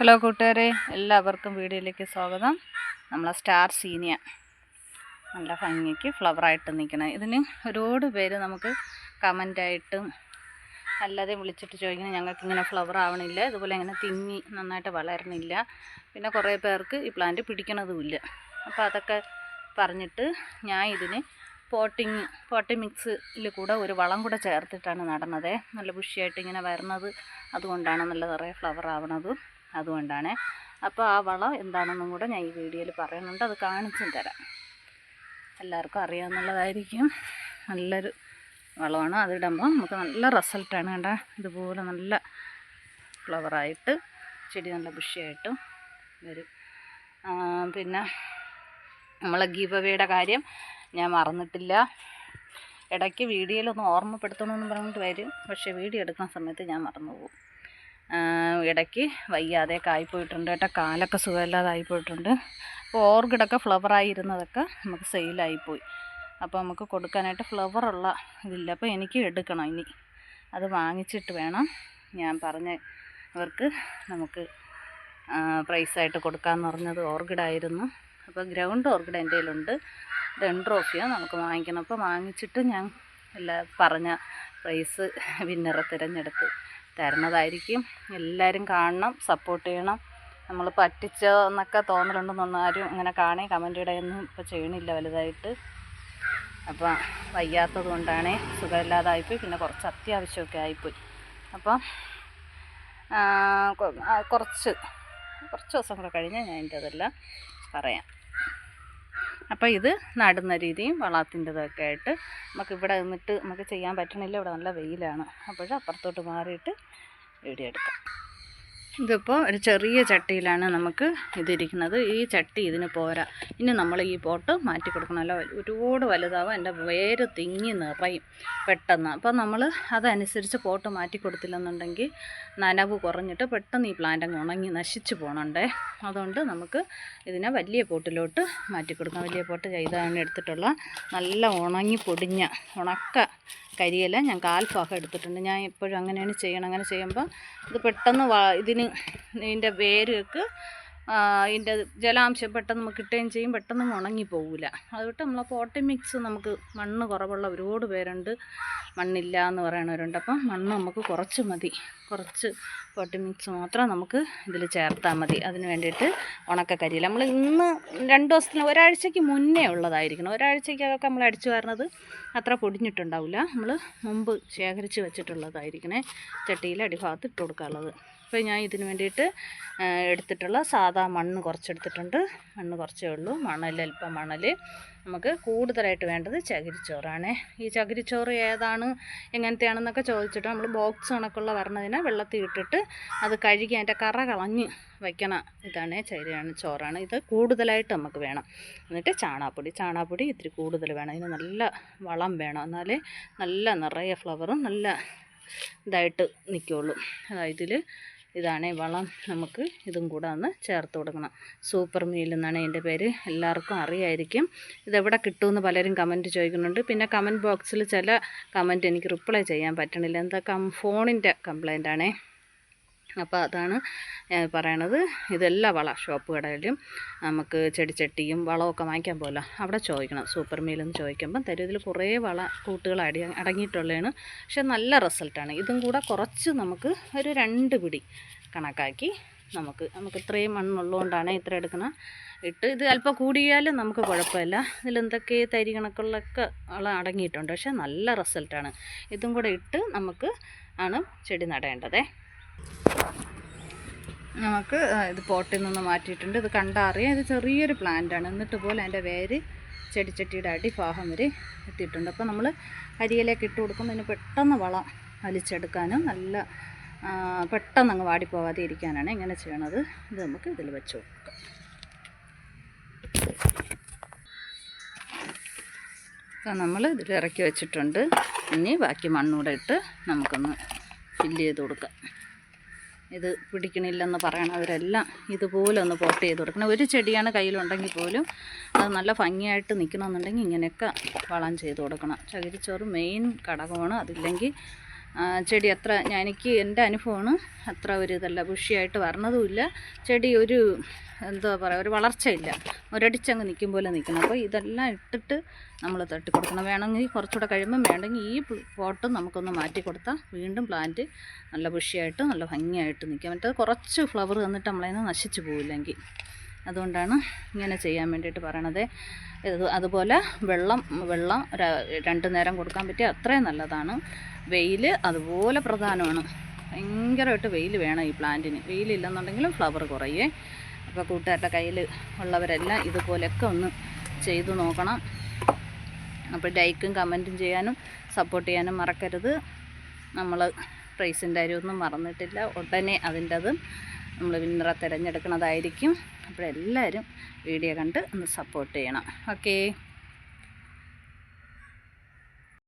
Hello കൂട്ടുകാരെ എല്ലാവർക്കും വീഡിയോയിലേക്ക് സ്വാഗതം. നമ്മളെ സ്റ്റാർ സീനിയ. നല്ല ഭംഗിക്ക് ഫ്ലവറായിട്ട് നിൽക്കണം. ഇതിന് ഒരുപാട് പേര് നമുക്ക് കമന്റായിട്ടും അല്ലാതെ വിളിച്ചിട്ട് ചോദിക്കുന്നത് ഞങ്ങൾക്ക് ഇങ്ങനെ ഫ്ലവർ ആവണില്ല. ഇതുപോലെ ഇങ്ങനെ തിങ്ങി നന്നായിട്ട് വളരണില്ല പിന്നെ കുറേ പേർക്ക് ഈ പ്ലാന്റ് പിടിക്കണതുമില്ല അപ്പോൾ അതൊക്കെ പറഞ്ഞിട്ട് ഞാൻ ഇതിന് പോട്ടിങ് പോട്ടി മിക്സിൽ കൂടെ ഒരു വളം കൂടെ ചേർത്തിട്ടാണ് നടന്നത്. നല്ല ബുഷിയായിട്ട് ഇങ്ങനെ വരുന്നത്. അതുകൊണ്ടാണ് നല്ല നിറയെ ഫ്ലവർ ആവണത്. അതുകൊണ്ടാണ്. അപ്പോൾ ആ വളം എന്താണെന്നും കൂടെ ഞാൻ ഈ വീഡിയോയിൽ പറയുന്നുണ്ട്. അത് കാണിച്ചും തരാം. എല്ലാവർക്കും അറിയാമെന്നുള്ളതായിരിക്കും നല്ലൊരു വളമാണ്. അതിടുമ്പോൾ നമുക്ക് നല്ല റിസൾട്ടാണ് കണ്ട. ഇതുപോലെ നല്ല ഫ്ലവറായിട്ട് ചെടി നല്ല ബുഷിയായിട്ടും വരും. പിന്നെ നമ്മളെ ഗീപവയുടെ കാര്യം ഞാൻ മറന്നിട്ടില്ല. ഇടയ്ക്ക് വീഡിയോയിലൊന്ന് ഓർമ്മപ്പെടുത്തണമെന്ന് പറഞ്ഞിട്ട് വരും. പക്ഷേ വീഡിയോ എടുക്കുന്ന സമയത്ത് ഞാൻ മറന്നു പോകും ഇടയ്ക്ക് വയ്യാതെ ആയിപ്പോയിട്ടുണ്ട് കേട്ടോ. കാലൊക്കെ സുഖമില്ലാതായി പോയിട്ടുണ്ട് അപ്പോൾ ഓർഗിഡൊക്കെ ഫ്ലവറായിരുന്നതൊക്കെ നമുക്ക് സെയിലായിപ്പോയി അപ്പോൾ നമുക്ക് കൊടുക്കാനായിട്ട് ഫ്ലവറുള്ള ഇതില്ല. അപ്പോൾ എനിക്ക് എടുക്കണം ഇനി. അത് വാങ്ങിച്ചിട്ട് വേണം. ഞാൻ പറഞ്ഞ ഇവർക്ക് നമുക്ക് പ്രൈസായിട്ട് കൊടുക്കാമെന്ന് പറഞ്ഞത് ഓർഗിഡായിരുന്നു അപ്പോൾ ഗ്രൗണ്ട് ഓർഗിഡ് എന്റെ കയ്യിലുണ്ട്. ഡെൻഡ്രോഫിയ നമുക്ക് വാങ്ങിക്കണം. അപ്പോൾ വാങ്ങിച്ചിട്ട് ഞാൻ എല്ലാ പറഞ്ഞ പ്രൈസ് വിന്നറെ തിരഞ്ഞെടുത്ത്. തരണതായിരിക്കും. എല്ലാവരും കാണണം സപ്പോർട്ട് ചെയ്യണം. നമ്മൾ പറ്റിച്ചോ എന്നൊക്കെ തോന്നലുണ്ടെന്നൊന്നും ആരും അങ്ങനെ കാണേ കമന്റ് ഇടയൊന്നും ഇപ്പോൾ ചെയ്യണില്ല വലുതായിട്ട്. അപ്പോൾ വയ്യാത്തത് കൊണ്ടാണേ സുഖമില്ലാതായിപ്പോയി. പിന്നെ കുറച്ച് അത്യാവശ്യമൊക്കെ ആയിപ്പോയി. അപ്പം കുറച്ച് കുറച്ച് ദിവസം കൂടെ കഴിഞ്ഞാൽ ഞാൻ എന്റെ അതെല്ലാം പറയാം. അപ്പോൾ ഇത് നടുന്ന രീതിയും വളത്തിന്റെതൊക്കെ ആയിട്ട് നമുക്ക് ഇവിടെ നിന്നിട്ട് നമുക്ക് ചെയ്യാൻ പറ്റണില്ല. ഇവിടെ നല്ല വെയിലാണ്. അപ്പോൾ അപ്പുറത്തോട്ട് മാറിയിട്ട് വീഡിയോ എടുക്കാം. ഇതിപ്പോൾ ഒരു ചെറിയ ചട്ടിയിലാണ് നമുക്ക് ഇതിരിക്കുന്നത്. ഈ ചട്ടി ഇതിന് പോരാ. ഇനി നമ്മൾ ഈ പോട്ട് മാറ്റി കൊടുക്കണമല്ലോ ഒരുപാട് വലുതാവും എന്റെ വേര് തിങ്ങി നിറയും പെട്ടെന്ന്. അപ്പോൾ നമ്മൾ അതനുസരിച്ച് പോട്ട് മാറ്റി കൊടുത്തില്ലെന്നുണ്ടെങ്കിൽ നനവ് കുറഞ്ഞിട്ട് പെട്ടെന്ന് ഈ പ്ലാന്റ് അങ്ങ് ഉണങ്ങി നശിച്ചു പോകണുണ്ടേ അതുകൊണ്ട് നമുക്ക് ഇതിനെ വലിയ പോട്ടിലോട്ട് മാറ്റി കൊടുക്കാം. വലിയ പോട്ട് ഇതാണ് എടുത്തിട്ടുള്ള നല്ല ഉണങ്ങി പൊടിഞ്ഞ ഉണക്ക കരിയില. ഞാൻ കാൽഭാഗം എടുത്തിട്ടുണ്ട്. ഞാൻ എപ്പോഴും അങ്ങനെയാണ് ചെയ്യണം അങ്ങനെ ചെയ്യുമ്പോൾ ഇത് പെട്ടെന്ന് വ ഇതിന് ഇതിന്റെ വേരുകൾക്ക് ഇതിന്റെ ജലാംശം പെട്ടെന്ന് നമുക്ക് കിട്ടുകയും ചെയ്യും. പെട്ടെന്ന് ഉണങ്ങി പോകില്ല അതുകൊണ്ട് നമ്മൾ പോട്ടി മിക്സ് നമുക്ക് മണ്ണ് കുറവുള്ള ഒരുപാട് പേരുണ്ട്. മണ്ണില്ല എന്ന് പറയണവരുണ്ട്. അപ്പം മണ്ണ് നമുക്ക് കുറച്ച് മതി. കുറച്ച് പോട്ടി മിക്സ് മാത്രം നമുക്ക് ഇതിൽ ചേർത്താൽ മതി. അതിന് വേണ്ടിയിട്ട് ഉണക്കക്കരിയില നമ്മൾ ഇന്ന് രണ്ട് ദിവസത്തിന് ഒരാഴ്ചയ്ക്ക് മുന്നേ ഉള്ളതായിരിക്കണം. ഒരാഴ്ചയ്ക്കൊക്കെ നമ്മൾ അടിച്ചു വരുന്നത് അത്ര പൊടിഞ്ഞിട്ടുണ്ടാവില്ല നമ്മൾ മുമ്പ് ശേഖരിച്ച് വെച്ചിട്ടുള്ളതായിരിക്കണേ. ചട്ടിയിൽ അടിഭാഗത്ത് ഇട്ട് കൊടുക്കാനുള്ളത്. അപ്പോൾ ഞാൻ ഇതിന് വേണ്ടിയിട്ട് എടുത്തിട്ടുള്ള സാധാ മണ്ണ് കുറച്ചെടുത്തിട്ടുണ്ട്. മണ്ണ് കുറച്ചേ ഉള്ളൂ. മണൽ അല്പം മണൽ നമുക്ക് കൂടുതലായിട്ട് വേണ്ടത് ചകിരിച്ചോറാണ്. ഈ ചകിരിച്ചോറ് ഏതാണ് എങ്ങനത്തെയാണെന്നൊക്കെ ചോദിച്ചിട്ട് നമ്മൾ ബോക്സ് കണക്കുള്ള വരണതിനെ വെള്ളത്തിൽ ഇട്ടിട്ട് അത് കഴുകി അതിന്റെ കറ കളഞ്ഞ് വയ്ക്കണ ഇതാണ് ചകിരിയാണ് ചോറാണ്. ഇത് കൂടുതലായിട്ട് നമുക്ക് വേണം. എന്നിട്ട് ചാണാപ്പൊടി ചാണാപ്പൊടി ഇത്തിരി കൂടുതൽ വേണം. ഇതിന് നല്ല വളം വേണം. എന്നാലേ നല്ല നിറയെ ഫ്ലവറും നല്ല ഇതായിട്ട് നിൽക്കുള്ളൂ. അതായത് ഇതാണ് വളം നമുക്ക് ഇതും കൂടെ ഒന്ന് ചേർത്ത് കൊടുക്കണം. സൂപ്പർ മീൽ എന്നാണ് എന്റെ പേര്. എല്ലാവർക്കും അറിയായിരിക്കും. ഇതെവിടെ കിട്ടുമെന്ന് പലരും കമന്റ് ചോദിക്കുന്നുണ്ട്. പിന്നെ കമന്റ് ബോക്സിൽ ചില കമന്റ് എനിക്ക് റിപ്ലൈ ചെയ്യാൻ പറ്റണില്ല. എന്താ കം ഫോണിന്റെ കംപ്ലൈന്റ് ആണേ. അപ്പോൾ അതാണ് പറയണത്. ഇതെല്ലാ വള ഷോപ്പ് കടയിലും നമുക്ക് ചെടിച്ചട്ടിയും വളമൊക്കെ വാങ്ങിക്കാൻ പോകല്ലോ അവിടെ ചോദിക്കണം സൂപ്പർ മീലെന്ന് ചോദിക്കുമ്പം തരും. ഇതിൽ കുറേ വള കൂട്ടുകൾ അടി അടങ്ങിയിട്ടുള്ളതാണ്. പക്ഷെ നല്ല റിസൾട്ടാണ്. ഇതും കൂടെ കുറച്ച് നമുക്ക് ഒരു രണ്ട് പിടി കണക്കാക്കി നമുക്ക് നമുക്ക് ഇത്രയും മണ്ണുള്ളതുകൊണ്ടാണ് ഇത്ര എടുക്കണം. ഇട്ട് ഇത് അല്പം കൂടിയാലും നമുക്ക് കുഴപ്പമില്ല. ഇതിലെന്തൊക്കെ തരി കണക്കുള്ളൊക്കെ വളം അടങ്ങിയിട്ടുണ്ട്. പക്ഷെ നല്ല റിസൾട്ടാണ്. ഇതും കൂടെ ഇട്ട് നമുക്ക് ആണ് ചെടി നടേണ്ടതേ. നമുക്ക് ഇത് പോട്ടിൽ നിന്ന് മാറ്റിയിട്ടുണ്ട്. ഇത് കണ്ടാൽ അറിയാം. ഇത് ചെറിയൊരു പ്ലാന്റ് ആണ്. എന്നിട്ട് പോലെ അതിന്റെ വേര് ചെടിച്ചട്ടിയുടെ അടിഭാഗം വരെ എത്തിയിട്ടുണ്ട്. അപ്പോൾ നമ്മൾ അരിയിലേക്ക് ഇട്ട് കൊടുക്കുമ്പോൾ പെട്ടെന്ന് വളം വലിച്ചെടുക്കാനും നല്ല പെട്ടെന്ന് അങ്ങ് വാടിപ്പോവാതെ ഇരിക്കാനാണ് ഇങ്ങനെ ചെയ്യണത്. ഇത് നമുക്ക് ഇതിൽ വെച്ച് കൊടുക്കാം. നമ്മൾ ഇതിൽ ഇറക്കി വെച്ചിട്ടുണ്ട്. ഇനി ബാക്കി മണ്ണൂടെ ഇട്ട് നമുക്കൊന്ന് ഫില്ല് ചെയ്ത് കൊടുക്കാം. ഇത് പിടിക്കണില്ലെന്ന് പറയണവരെല്ലാം ഇതുപോലെ ഒന്ന് പോട്ട് ചെയ്ത് കൊടുക്കണം. ഒരു ചെടിയാണ് കയ്യിലുണ്ടെങ്കിൽ പോലും അത് നല്ല ഭംഗിയായിട്ട് നിൽക്കണമെന്നുണ്ടെങ്കിൽ ഇങ്ങനെയൊക്കെ വളം ചെയ്ത് കൊടുക്കണം. ചകിരിച്ചോറ് മെയിൻ ഘടകമാണ്. അതില്ലെങ്കിൽ ചെടി അത്ര എനിക്ക് എന്റെ അനുഭവമാണ് അത്ര ഒരു ഇതല്ല ബുഷിയായിട്ട് വരണതുമില്ല. ചെടി ഒരു എന്താ പറയുക ഒരു വളർച്ചയില്ല. ഒരടിച്ചങ്ങ് നിൽക്കും പോലെ നിൽക്കണം അപ്പോൾ ഇതെല്ലാം ഇട്ടിട്ട് നമ്മൾ തട്ടി കൊടുക്കണം വേണമെങ്കിൽ കുറച്ചുകൂടെ കഴിയുമ്പം വേണമെങ്കിൽ ഈ പോട്ട് നമുക്കൊന്ന് മാറ്റി കൊടുത്താൽ വീണ്ടും പ്ലാന്റ് നല്ല ബുഷിയായിട്ട് നല്ല ഭംഗിയായിട്ട് നിൽക്കും. മറ്റേത് കുറച്ച് ഫ്ലവർ തന്നിട്ട് നമ്മളതിനെ നശിച്ചു പോവില്ലെങ്കിൽ. അതുകൊണ്ടാണ് ഇങ്ങനെ ചെയ്യാൻ വേണ്ടിയിട്ട് പറയണത്. അതുപോലെ വെള്ളം വെള്ളം രണ്ട് നേരം കൊടുക്കാൻ പറ്റിയ അത്രയും നല്ലതാണ്. വെയിൽ അതുപോലെ പ്രധാനമാണ്. ഭയങ്കരമായിട്ട് വെയിൽ വേണം ഈ പ്ലാന്റിന്. വെയിലില്ലെന്നുണ്ടെങ്കിലും ഫ്ലവർ കുറയേ. അപ്പോൾ കൂട്ടുകാരുടെ കയ്യിൽ ഉള്ളവരെല്ലാം ഇതുപോലെയൊക്കെ ഒന്ന് ചെയ്തു നോക്കണം. അപ്പോൾ ലൈക്കും കമന്റും ചെയ്യാനും സപ്പോർട്ട് ചെയ്യാനും മറക്കരുത്. നമ്മൾ പ്രൈസിന്റെ കാര്യമൊന്നും മറന്നിട്ടില്ല. ഉടനെ അതിന്റെത് നമ്മൾ വിന്നറെ തിരഞ്ഞെടുക്കുന്നതായിരിക്കും അപ്പോൾ എല്ലാവരും വീഡിയോ കണ്ട് ഒന്ന് സപ്പോർട്ട് ചെയ്യണം. ഓക്കേ